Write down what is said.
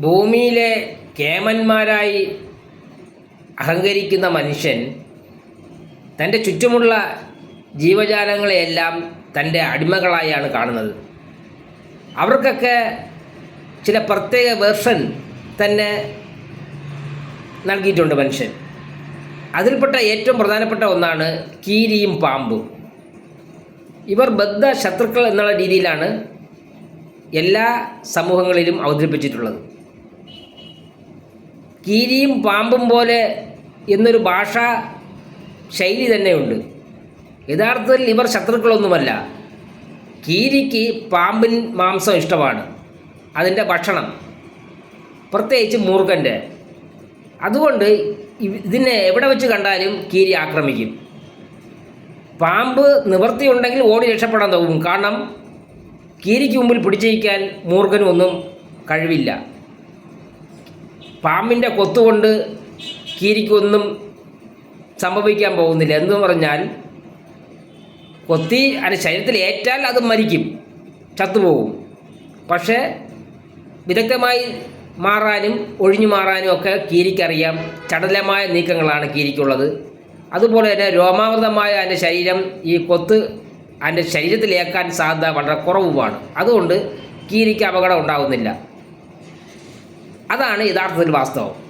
ഭൂമിയിലെ കേമന്മാരായി അഹങ്കരിക്കുന്ന മനുഷ്യൻ തന്റെ ചുറ്റുമുള്ള ജീവജാലങ്ങളെയെല്ലാം തന്റെ അടിമകളായാണ് കാണുന്നത്. അവർക്കൊക്കെ ചില പ്രത്യേക വേർഷൻ തന്നെ നൽകിയിട്ടുണ്ട് മനുഷ്യൻ. അതിൽപ്പെട്ട ഏറ്റവും പ്രധാനപ്പെട്ട ഒന്നാണ് കീരിയും പാമ്പും. ഇവർ ബദ്ധ ശത്രുക്കൾ എന്നുള്ള രീതിയിലാണ് എല്ലാ സമൂഹങ്ങളിലും അവതരിപ്പിച്ചിട്ടുള്ളത്. കീരിയും പാമ്പും പോലെ എന്നൊരു ഭാഷാ ശൈലി തന്നെയുണ്ട്. യഥാർത്ഥത്തിൽ ഇവർ ശത്രുക്കളൊന്നുമല്ല. കീരിക്ക് പാമ്പിൻ മാംസം ഇഷ്ടമാണ്. അതിന്റെ ഭക്ഷണം. പ്രത്യേകിച്ച് മൂർഖന്റെ അതുകൊണ്ട് ഇതിനെ എവിടെ വെച്ച് കണ്ടാലും കീരി ആക്രമിക്കും. പാമ്പ് നിവൃത്തിയുണ്ടെങ്കിൽ ഓടി രക്ഷപ്പെടാൻ തോന്നും കാരണം കീരിക്ക് മുമ്പിൽ പിടിച്ചിരിക്കാൻ മൂർഖനും ഒന്നും കഴിവില്ല. പാമ്പിന്റെ കൊത്തുകൊണ്ട് കീരിക്കൊന്നും സംഭവിക്കാൻ പോകുന്നില്ല. എന്ന് പറഞ്ഞാൽ കൊത്തി അതിന്റെ ശരീരത്തിൽ ഏറ്റാൽ അത് മരിക്കും. ചത്തുപോകും. പക്ഷേ വിദഗ്ധമായി മാറാനും ഒഴിഞ്ഞു മാറാനും ഒക്കെ കീരിക്കറിയാം. ചടലമായ നീക്കങ്ങളാണ് കീരിക്കുള്ളത്. അതുപോലെ തന്നെ രോമാവൃതമായ അതിന്റെ ശരീരം ഈ കൊത്ത് അതിന്റെ ശരീരത്തിലേക്കാൻ സാധ്യത വളരെ കുറവുമാണ്. അതുകൊണ്ട് കീരിക്ക് അപകടം ഉണ്ടാകുന്നില്ല അതാണ് യഥാർത്ഥത്തിൽ വാസ്തവം.